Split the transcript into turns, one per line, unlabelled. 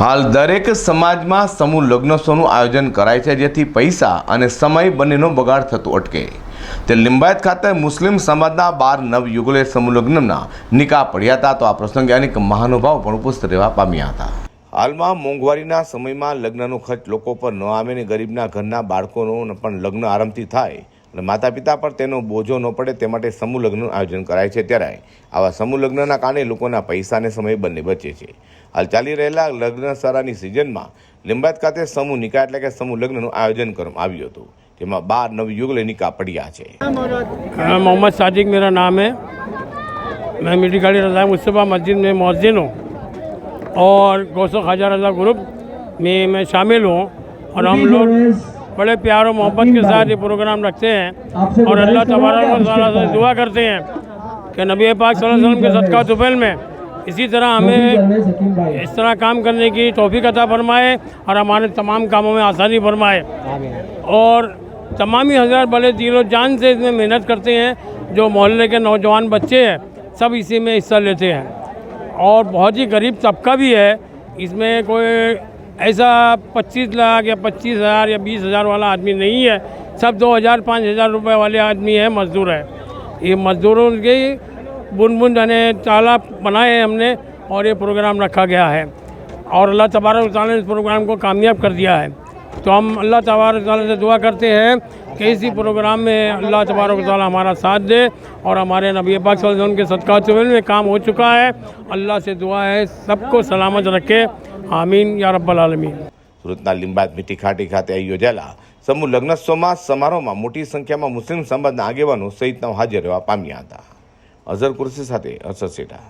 હાલ દરેક સમાજમાં સમૂહ લગ્નોત્સવનું આયોજન કરાય છે, જેથી પૈસા અને સમય બંનેનો બગાડ થતો અટકે. તે લિંબાયત ખાતે મુસ્લિમ સમાજના બાર નવયુગલે સમૂહ લગ્નના નિકાહ પડ્યા હતા, તો આ પ્રસંગે અનેક મહાનુભાવ પણ ઉપસ્થિત રહેવા પામ્યા હતા. હાલમાં મોંઘવારીના સમયમાં લગ્નનો ખર્ચ લોકો પર ન આવે ને ગરીબના ઘરના બાળકોનો પણ લગ્ન આરામથી થાય અને માતા પિતા પર તેનો બોજો ન પડે તે માટે સમૂહ લગ્નનું આયોજન કરાય છે ત્યારે આવા સમૂહ લગ્નના કારણે લોકોના પૈસા અને સમય બંને બચે છે હાલ ચાલી રહેલા લગ્ન સરાની સિઝનમાં લિંબાયત ખાતે સમૂહ નિકાહ એટલે કે સમૂહ લગ્નનું આયોજન કરવામાં આવ્યું હતું જેમાં બાર નવયુગલે નિકાહ પડ્યા છે
हाँ, मोहम्मद सादिक मेरा नाम है मैं मीठी गाड़ी रजा मुस्तफ़ा मस्जिद में मौजिन हूँ और गौसो ख्वाजा रजा ग्रुप में मैं शामिल हूँ और हम लोग बड़े प्यार और मोहब्बत के साथ ये प्रोग्राम रखते हैं। और अल्लाह तबारा से दुआ करते हैं कि नबी पाक सल्लल्लाहु अलैहि वसल्लम के सदका तुफैल में इसी तरह हमें इस तरह काम करने की तौफीक अता फरमाए और हमारे तमाम कामों में आसानी फरमाए। और तमामी हज़ार बड़े दिलो जान से इसमें मेहनत करते हैं जो मोहल्ले के नौजवान बच्चे हैं सब इसी में हिस्सा लेते हैं। और बहुत ही गरीब तबका भी है इसमें कोई ऐसा 25 लाख या पच्चीस हज़ार या बीस हज़ार वाला आदमी नहीं है। सब दो हज़ार, पाँच हज़ार रुपये वाले आदमी है, मज़दूर है। ये मज़दूरों के बुन बुन यानी तालाब बनाए हैं हमने और ये प्रोग्राम रखा गया है। और अल्लाह तबारक ने इस प्रोग्राम को कामयाब कर दिया है। तो हम अल्लाह तबारक से दुआ करते हैं कि इसी प्रोग्राम में अल्लाह तबारक हमारा साथ दे और हमारे नबी पाक के सदका में काम हो चुका है। अल्लाह से दुआ है, सबको सलामत रखे। આમીન યારબ્બલ આલમીન.
સુરતના લિંબાયત મીઠીખાટી ખાતે યોજાયેલા સમૂહ લગ્નોત્સવમાં સમારોહમાં મોટી સંખ્યામાં મુસ્લિમ સમાજના આગેવાનો સહિતના હાજર રહેવા પામ્યા હતા. અઝર કુરસી સાથે અસર સેઠા